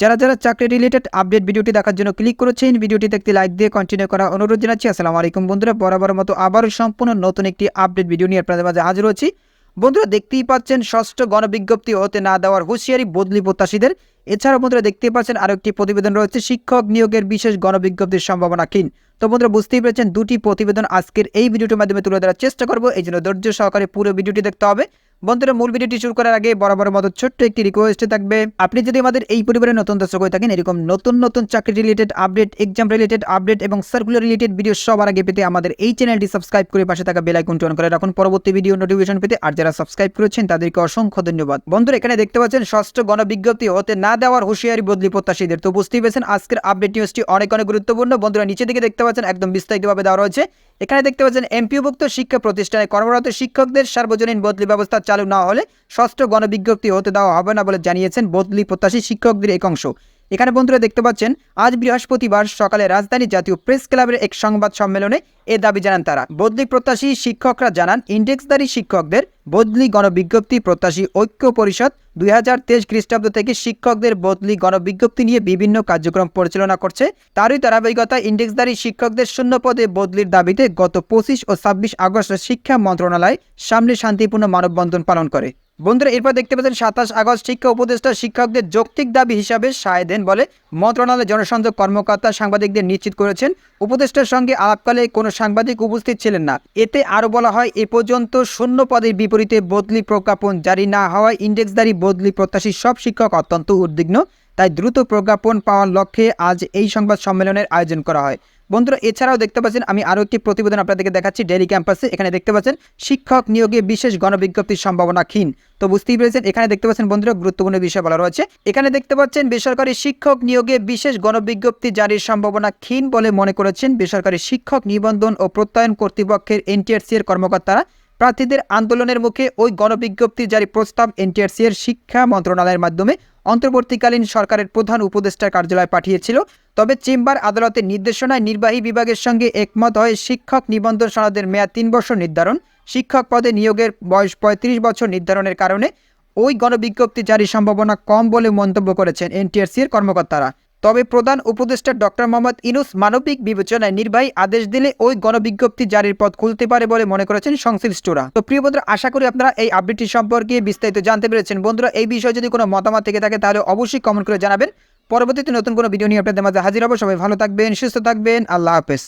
যারা যারা চাকরি রিলেটেড আপডেট ভিডিওটি দেখার জন্য ক্লিক করেছেন ভিডিওটি দেখতে লাইক দিয়ে কন্টিনিউ করা অনুরোধ জানাচ্ছি। আসসালামু আলাইকুম বন্ধুরা, বরাবর মতো আবারও সম্পূর্ণ নতুন একটি আপডেট ভিডিও নিয়ে আপনাদের মাঝে হাজির হচ্ছি বন্ধুরা, দেখতেই পাচ্ছেন ষষ্ঠ গণবিজ্ঞপ্তি হতে না দেওয়ার হুঁশিয়ারি বদলি প্রত্যাশীদের। এছাড়াও বন্ধুরা, দেখতেই পাচ্ছেন আরও একটি প্রতিবেদন রয়েছে, শিক্ষক নিয়োগের বিশেষ গণবিজ্ঞপ্তির সম্ভাবনা ক্ষীণ। তো বন্ধুরা, বুঝতেই পেরেছেন দুটি প্রতিবেদন আজকের এই ভিডিওটির মাধ্যমে তুলে ধরার চেষ্টা করব। এই জন্য ধৈর্য সহকারে পুরো ভিডিওটি দেখতে হবে। বন্ধুরা, মূল ভিডিওটি শুরু করার আগে বরাবর মতো ছোট্ট একটি রিকোয়েস্ট থাকবে। আপনি যদি আমাদের এই পরিবারের নতুন দর্শক হয়ে থাকেন, এরকম নতুন নতুন চাকরি related update exam related update এবং সার্কুলার রিলেটেড ভিডিও সবার আগে পেতে আমাদের এই চ্যানেলটি সাবস্ক্রাইব করে পাশে থাকা বেল আইকনটি অন করে রাখুন। পরবর্তী ভিডিও নোটিফিকেশন পেতে আর যারা সাবস্ক্রাইব করেছেন, তাদেরকে অসংখ্য ধন্যবাদ। বন্ধুরা, এখানে দেখতে পাচ্ছেন, ষষ্ঠ গণবিজ্ঞপ্তি হতে না দেওয়ার হুঁশিয়ারি বদলি প্রত্যাশীদের। তো বুঝতেই পেরেছেন, আজকের আপডেট নিউজটি অনেক অনেক গুরুত্বপূর্ণ। বন্ধুরা, নিচে দিকে দেখতে পাচ্ছেন, একদম বিস্তারিতভাবে দেওয়া রয়েছে। এখানে দেখতে পাচ্ছেন এমপিওভুক্ত শিক্ষা প্রতিষ্ঠানে কর্মরত শিক্ষকদের সার্বজনীন বদলি ব্যবস্থা চালু না হলে ষষ্ঠ গণবিজ্ঞপ্তি হতে দেওয়া হবে না বলে জানিয়েছেন বদলি প্রত্যাশী শিক্ষকদের এক অংশ এখানে বন্ধুরা দেখতে পাচ্ছেন, আজ বৃহস্পতিবার সকালে রাজধানী জাতীয় প্রেস ক্লাবের এক সংবাদ সম্মেলনে এ দাবি জানান তারা। বদলি প্রত্যাশী শিক্ষকরা জানান, ইন্ডেক্সধারী শিক্ষকদের বদলি গণবিজ্ঞপ্তি প্রত্যাশী ঐক্য পরিষদ দুই হাজার তেইশ খ্রিস্টাব্দ থেকে শিক্ষকদের বদলি গণবিজ্ঞপ্তি নিয়ে বিভিন্ন কার্যক্রম পরিচালনা করছে। তারই ধারাবাহিকতা ইন্ডেক্সধারী শিক্ষকদের শূন্য পদে বদলির দাবিতে গত পঁচিশ ও ছাব্বিশ আগস্ট শিক্ষা মন্ত্রণালয় সামনে শান্তিপূর্ণ মানববন্ধন পালন করে। বন্ধুরা, এরপর দেখতে পাচ্ছেন সাতাশ আগস্ট শিক্ষা উপদেষ্টা শিক্ষকদের যৌক্তিক দাবি হিসাবে সায় দেন বলে মন্ত্রণালয়ের জনসংযোগ কর্মকর্তা সাংবাদিকদের নিশ্চিত করেছেন। উপদেষ্টার সঙ্গে আলাপকালে কোনো সাংবাদিক উপস্থিত ছিলেন না। এতে আরও বলা হয়, এ পর্যন্ত শূন্য পদের বিপরীতে বদলি প্রজ্ঞাপন জারি না হওয়ায় ইন্ডেক্সদারি বদলি প্রত্যাশী সব শিক্ষক অত্যন্ত উদ্বিগ্ন। তাই দ্রুত প্রজ্ঞাপন পাওয়ার লক্ষ্যে আজ এই সংবাদ সম্মেলনের আয়োজন করা হয়। বন্ধুরা, এছাড়াও দেখতে পাচ্ছেন, আমি আরও একটি প্রতিবেদন আপনাদেরকে দেখাচ্ছি ডেলি ক্যাম্পাসে এখানে দেখতে পাচ্ছেন, শিক্ষক নিয়োগে বিশেষ গণবিজ্ঞপ্তির সম্ভাবনা ক্ষীণ। তো বুঝতেই পেরেছেন, এখানে দেখতে পাচ্ছেন বন্ধুরা, গুরুত্বপূর্ণ বিষয় বলা রয়েছে। এখানে দেখতে পাচ্ছেন, বেসরকারি শিক্ষক নিয়োগে বিশেষ গণবিজ্ঞপ্তি জারির সম্ভাবনা ক্ষীণ বলে মনে করেছেন বেসরকারি শিক্ষক নিবন্ধন ও প্রত্যয়ন কর্তৃপক্ষের এনটিআরসি এর কর্মকর্তারা। প্রার্থীদের আন্দোলনের মুখে ওই গণবিজ্ঞপ্তি জারি প্রস্তাব এনটিআরসি এর শিক্ষা মন্ত্রণালয়ের মাধ্যমে অন্তর্বর্তীকালীন সরকারের প্রধান উপদেষ্টার কার্যালয়ে পাঠিয়েছিল। তবে চেম্বার আদালতের নির্দেশনায় নির্বাহী বিভাগের সঙ্গে একমত হয়ে শিক্ষক নিবন্ধন সনদের মেয়াদ তিন বছর নির্ধারণ, শিক্ষক পদে নিয়োগের বয়স পঁয়ত্রিশ বছর নির্ধারণের কারণে ওই গণবিজ্ঞপ্তি জারির সম্ভাবনা কম বলে মন্তব্য করেছেন এনটিআরসি এর কর্মকর্তারা। তবে প্রধান উপদেষ্টা ডক্টর মোহাম্মদ ইনুস মানবিক বিবেচনায় নির্বাহী আদেশ দিলে ওই গণবিজ্ঞপ্তি জারির পথ খুলতে পারে বলে মনে করেছেন সংশ্লিষ্টরা। তো প্রিয় বন্ধুরা, আশা করি আপনারা এই আপডেটটি সম্পর্কে বিস্তারিত জানতে পেরেছেন। বন্ধুরা, এই বিষয়ে যদি কোনো মতামত থেকে থাকে, তাহলে অবশ্যই কমেন্ট করে জানাবেন। পরবর্তীতে নতুন কোনো ভিডিও নিয়ে আপনাদের মাঝে হাজির হব। সবাই ভালো থাকবেন, সুস্থ থাকবেন। আল্লাহ হাফেজ।